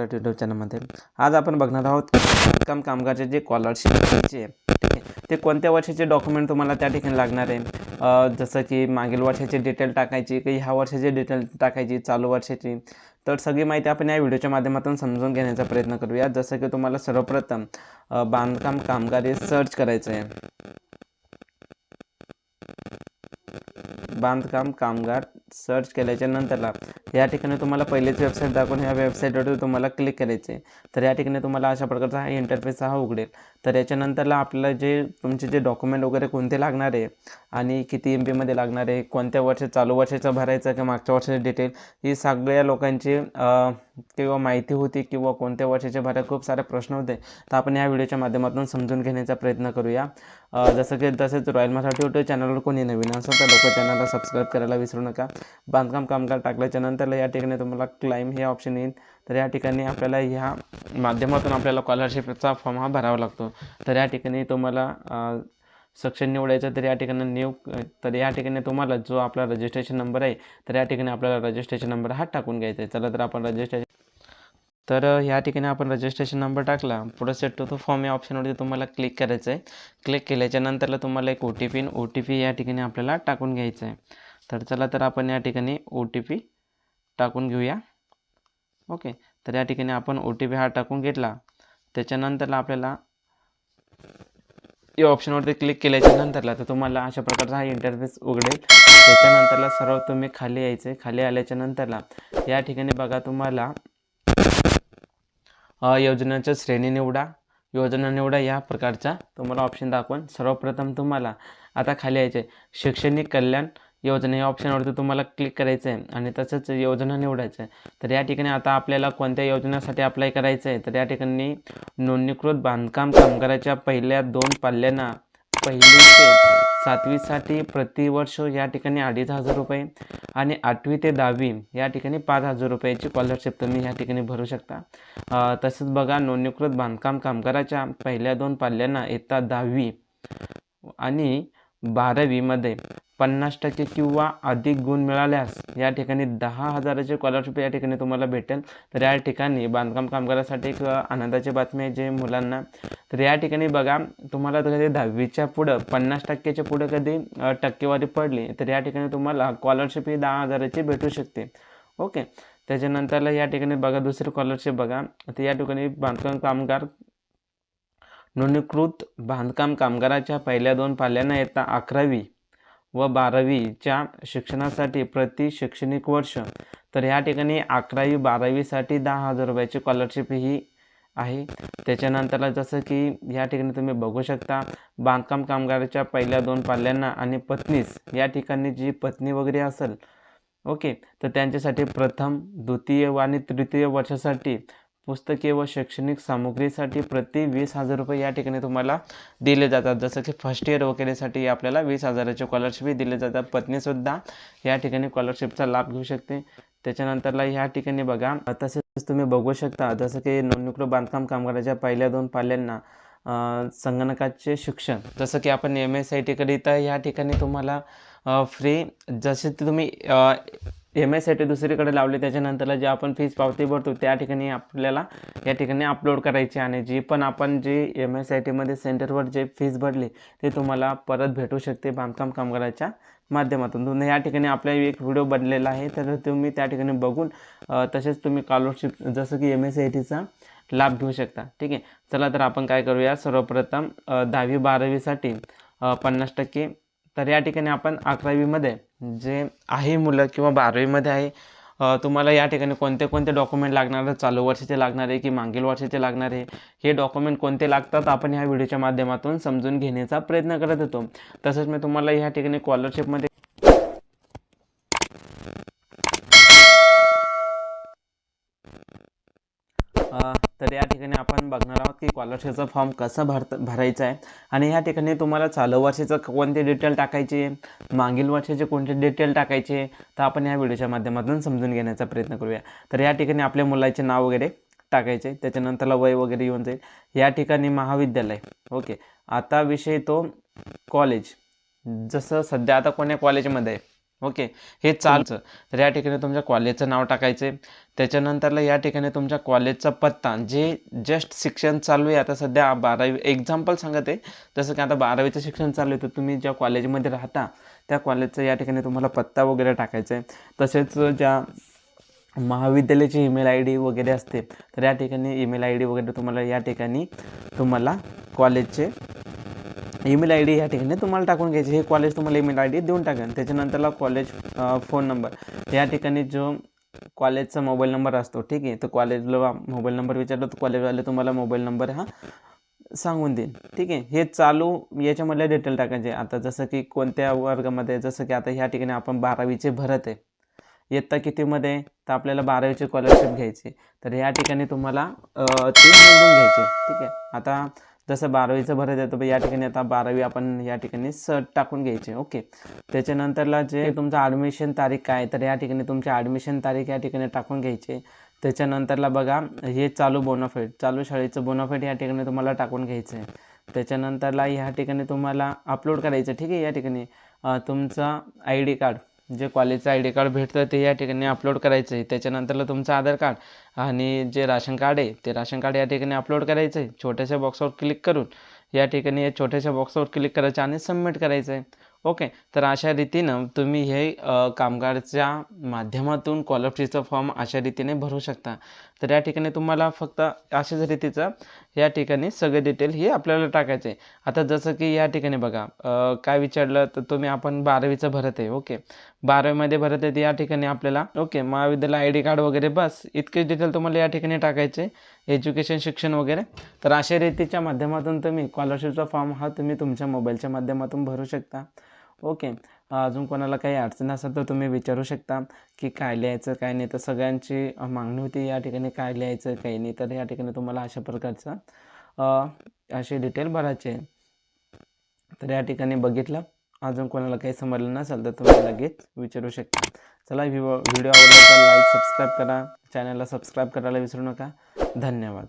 YouTube चॅनलमध्ये आज आपण बघणार आहोत काम कामगारचे जे स्कॉलरशिप आहे ठीक आहे ते कोणत्या वर्षाचे डॉक्युमेंट तुम्हाला त्या ठिकाणी लागणार आहे? जसं की मागील वर्षाची डिटेल टाकायची की ह्या वर्षाची डिटेल टाकायची चालू वर्षाची. तर सगळी माहिती आपण या व्हिडिओच्या माध्यमातून समजून घेण्याचा प्रयत्न करूया जसं की तुम्हाला सर्वप्रथम बांधकाम कामगार हे सर्च करायचं आहे. बांधकाम कामगार सर्च केल्याच्या नंतरला या ठिकाणी तुम्हाला पहिलेच वेबसाईट दाखवून ह्या वेबसाईटवर तुम्हाला क्लिक करायचे तर या ठिकाणी तुम्हाला अशा प्रकारचा हा इंटरफेस हा उघडेल. तर याच्यानंतरला आपल्याला जे तुमचे जे डॉक्युमेंट वगैरे कोणते लागणार आहे आणि किती एम पीमध्ये लागणार आहे कोणत्या वर्ष चालू वर्षाचं भरायचं किंवा मागच्या वर्षाची डिटेल ही सगळ्या लोकांची किंवा माहिती होती किंवा कोणत्या वर्षाचे भरायला खूप सारे प्रश्न होते. तर आपण या व्हिडिओच्या माध्यमातून समजून घेण्याचा प्रयत्न करूया. जसं की तसेच रॉयल मराठी यूट्यूब चॅनलवर कोणी नवीन असेल तर लोक चॅनलला सबस्क्राईब करायला विसरू नका. बांधकाम कामगार टाकल्याच्या नंतरला या ठिकाणी तुम्हाला क्लाईम हे ऑप्शन येईल. तर या ठिकाणी आपल्याला ह्या माध्यमातून आपल्याला स्कॉलरशिपचा फॉर्म हा भरावा लागतो. तर या ठिकाणी तुम्हाला अ, सेक्शन निवडायचं तर या ठिकाणी न्यू तर या ठिकाणी तुम्हाला जो आपला रजिस्ट्रेशन नंबर आहे तर या ठिकाणी आपल्याला रजिस्ट्रेशन नंबर हा टाकून घ्यायचा आहे. चला तर आपण रजिस्ट्रेशन तर ह्या ठिकाणी आपण रजिस्ट्रेशन नंबर टाकला. पुढं सेट टू तो फॉर्म या ऑप्शनवरती तुम्हाला क्लिक करायचं आहे क्लिक केल्याच्या नंतरला तुम्हाला एक O T P O T P या ठिकाणी आपल्याला टाकून घ्यायचं आहे तर चला तर आपण या ठिकाणी ओ टी पी टाकून घेऊया. ओके तर या ठिकाणी आपण ओ टी पी हा टाकून घेतला. त्याच्यानंतरला आपल्याला या ऑप्शनवरती क्लिक केल्याच्या नंतरला तर तुम्हाला अशा प्रकारचा हा इंटरफेस उघडेल. त्याच्यानंतरला सर्व तुम्ही खाली यायचे. खाली आल्याच्या नंतरला या ठिकाणी बघा तुम्हाला अ, योजनेच्या श्रेणी निवडा. योजना निवडा या प्रकारचा तुम्हाला ऑप्शन दाखवून. सर्वप्रथम तुम्हाला आता खाली यायचे. शैक्षणिक कल्याण योजना या ऑप्शनवरती तुम्हाला क्लिक करायचं आहे आणि तसंच योजना निवडायचं आहे तर या ठिकाणी आता आपल्याला कोणत्या योजनेसाठी अप्लाय करायचं आहे तर या ठिकाणी नोंदणीकृत बांधकाम कामगाराच्या पहिल्या दोन पाल्यांना पहिली ते सातवीसाठी प्रतिवर्ष या ठिकाणी अडीच हजार रुपये आणि आठवी ते दहावी या ठिकाणी पाच हजार रुपयाची स्कॉलरशिप तुम्ही या ठिकाणी भरू शकता. तसंच बघा नोंदणीकृत बांधकाम कामगाराच्या पहिल्या दोन पाल्यांना इयत्ता दहावी आणि बारावीमध्ये पन्नास टक्के किंवा अधिक गुण मिळाल्यास या ठिकाणी दहा हजाराचे स्कॉलरशिप या ठिकाणी तुम्हाला भेटेल. तर या ठिकाणी बांधकाम कामगारासाठी एक आनंदाची बातमी आहे जे मुलांना. तर या ठिकाणी बघा तुम्हाला कधी दहावीच्या पुढं पन्नास टक्क्याच्या पुढं कधी टक्केवारी पडली तर या ठिकाणी तुम्हाला स्कॉलरशिप ही दहा हजाराची भेटू शकते. ओके? त्याच्यानंतरला या ठिकाणी बघा दुसरी स्कॉलरशिप बघा. तर या ठिकाणी बांधकाम कामगार नोंदणीकृत बांधकाम कामगाराच्या पहिल्या दोन पाल्यांना येता अकरावी. व बारावीच्या शिक्षणासाठी प्रति शैक्षणिक वर्ष तर ह्या ठिकाणी अकरावी बारावीसाठी दहा हजार रुपयाची स्कॉलरशिप ही आहे. त्याच्यानंतरला जसं की या ठिकाणी तुम्ही बघू शकता बांधकाम कामगाराच्या पहिल्या दोन पाल्यांना आणि पत्नीस या ठिकाणी जी पत्नी वगैरे असेल ओके तर त्यांच्यासाठी प्रथम द्वितीय व आणि तृतीय वर्षासाठी पुस्तके व शैक्षणिक सामुग्रीसाठी प्रति वीस हजार रुपये या ठिकाणी तुम्हाला दिले जातात. जसं की फर्स्ट इयर वगैरेसाठी आपल्याला वीस हजाराचे स्कॉलरशिप दिले जातात. पत्नीसुद्धा या ठिकाणी स्कॉलरशिपचा लाभ घेऊ शकते. त्याच्यानंतरला ह्या ठिकाणी बघा तसेच तुम्ही बघू शकता जसं की नोंदणीकृत बांधकाम कामगाराच्या पहिल्या दोन पाल्यांना संगणकाचे शिक्षण. जसं की आपण एम एस आय टीकरिता ह्या ठिकाणी तुम्हाला फ्री जसे तुम्ही एम एस आय टी दुसरीकडे लावली त्याच्यानंतरला जे आपण फीज पावती भरतो त्या ठिकाणी आपल्याला या ठिकाणी अपलोड करायची आणि जी पण आपण जे एम एस आय टीमध्ये सेंटरवर जे फीज भरली ते तुम्हाला परत भेटू शकते बांधकाम कामगाराच्या माध्यमातून. तुम्ही या ठिकाणी आपला एक व्हिडिओ बनलेला आहे तर तुम्ही त्या ठिकाणी बघून तसेच तुम्ही स्कॉलरशिप जसं की एम एस आय टीचा लाभ घेऊ शकता. ठीक आहे? चला तर आपण काय करूया? सर्वप्रथम दहावी बारावीसाठी पन्नास टक्के तर या ठिकाणी आपण अकरावीमध्ये जे आहे मुलं किंवा बारावीमध्ये आहे तुम्हाला या ठिकाणी कोणते कोणते डॉक्युमेंट लागणार आहे चालू वर्षाचे लागणार आहे की मागील वर्षाचे लागणार आहे? हे डॉक्युमेंट कोणते लागतात? आपण ह्या व्हिडिओच्या माध्यमातून समजून घेण्याचा प्रयत्न करत होतो. तसंच मी तुम्हाला ह्या ठिकाणी स्कॉलरशिपमध्ये तर या ठिकाणी आपण बघणार आहोत की स्कॉलरशिपचा फॉर्म कसं भरत भरायचा आहे. आणि या ठिकाणी तुम्हाला चालू वर्षाचं कोणते डिटेल टाकायचे मागील वर्षाचे कोणते डिटेल टाकायचे तर आपण या व्हिडिओच्या माध्यमातून समजून घेण्याचा प्रयत्न करूया. तर या ठिकाणी आपल्या मुलाचे नाव वगैरे टाकायचे त्याच्यानंतरला वय वगैरे येऊन जाईल. या ठिकाणी महाविद्यालय. ओके. आता विषय तो कॉलेज जसं सध्या आता कोण्या कॉलेजमध्ये आहे? ओके हे चालचं तर या ठिकाणी तुमच्या कॉलेजचं नाव टाकायचं आहे त्याच्यानंतरला या ठिकाणी तुमच्या कॉलेजचा पत्ता जे जस्ट शिक्षण चालू आहे आता सध्या बारावी एक्झाम्पल सांगत. आहे जसं की आता बारावीचं शिक्षण चालू आहे तर तुम्ही ज्या कॉलेजमध्ये राहता त्या कॉलेजचा या ठिकाणी तुम्हाला पत्ता वगैरे टाकायचा आहे तसेच ज्या महाविद्यालयाची ईमेल आय डी वगैरे असते तर या ठिकाणी ईमेल आय डी वगैरे तुम्हाला या ठिकाणी तुम्हाला कॉलेजचे ईमेल आय डी या ठिकाणी तुम्हाला टाकून घ्यायची. हे कॉलेज तुम्हाला ईमेल आय डी देऊन टाकेन त्याच्यानंतरला कॉलेज फोन नंबर या ठिकाणी जो कॉलेजचा मोबाईल नंबर असतो ठीक आहे? तर कॉलेजला मोबाईल नंबर विचारला तर कॉलेजवाले तुम्हाला मोबाईल नंबर हा सांगून देईल ठीक आहे? हे चालू याच्यामधले डिटेल टाकायचे. आता जसं की कोणत्या वर्गामध्ये जसं की आता ह्या ठिकाणी आपण बारावीचे भरत आहे. इयत्ता कितीमध्ये तर आपल्याला बारावीची स्कॉलरशिप घ्यायची. तर या ठिकाणी तुम्हाला अ, ते नोंदवून घ्यायचे. ठीक आहे? आता जसं बारावीचं भरत तर या ठिकाणी आता बारावी आपण या ठिकाणी स टाकून घ्यायचे ओके. त्याच्यानंतरला जे तुमचं ॲडमिशन तारीख काय तर या ठिकाणी तुमची ॲडमिशन तारीख या ठिकाणी टाकून घ्यायची. त्याच्यानंतरला बघा हे चालू बोनाफाईड चालू शाळेचं बोनाफाईड या ठिकाणी तुम्हाला टाकून घ्यायचं आहे. त्याच्यानंतरला ह्या ठिकाणी तुम्हाला अपलोड करायचं ठीक आहे या ठिकाणी. तुमचा आय डी कार्ड जे कॉलेजचं आय डी कार्ड भेटतं ते या ठिकाणी अपलोड करायचं आहे त्याच्यानंतरला तुमचं आधार कार्ड आणि जे राशन कार्ड आहे ते राशन कार्ड या ठिकाणी अपलोड करायचं आहे छोट्याशा बॉक्सवर क्लिक करून या ठिकाणी या छोट्याशा बॉक्सवर क्लिक करायचं आणि सबमिट करायचं आहे ओके तर अशा रीतीनं तुम्ही हे कामगारच्या माध्यमातून स्कॉलरशिपचा फॉर्म अशा रीतीने भरू शकता. तर या ठिकाणी तुम्हाला फक्त अशाच रीतीचं या ठिकाणी सगळे डिटेल हे आपल्याला टाकायचे. आता जसं की या ठिकाणी बघा काय विचारलं तर तुम्ही आपण बारावीचं भरत आहे ओके. बारावीमध्ये भरत आहे तर या ठिकाणी आपल्याला ओके महाविद्यालय आय डी कार्ड वगैरे बस इतकेच डिटेल तुम्हाला या ठिकाणी टाकायचे. एज्युकेशन शिक्षण वगैरे. तर अशा रीतीच्या माध्यमातून तुम्ही स्कॉलरशिपचा फॉर्म हा तुम्ही तुमच्या मोबाईलच्या माध्यमातून भरू शकता. ओके. अजून कोणाला काही अडचण असेल तर तुम्ही विचारू शकता की काय लिहायचं काय नाही. तर सगळ्यांची मागणी होती या ठिकाणी काय लिहायचं काही नाही. तर या ठिकाणी तुम्हाला अशा प्रकारचं असे डिटेल भरायचे तर या ठिकाणी बघितलं. अजून कोणाला काही समजलं नसेल तर तुम्ही लगेच विचारू शकता. चला व्हिडिओ व्हिडिओ आवडला तर लाईक सबस्क्राईब करा. चॅनलला सबस्क्राईब करायला विसरू नका. धन्यवाद.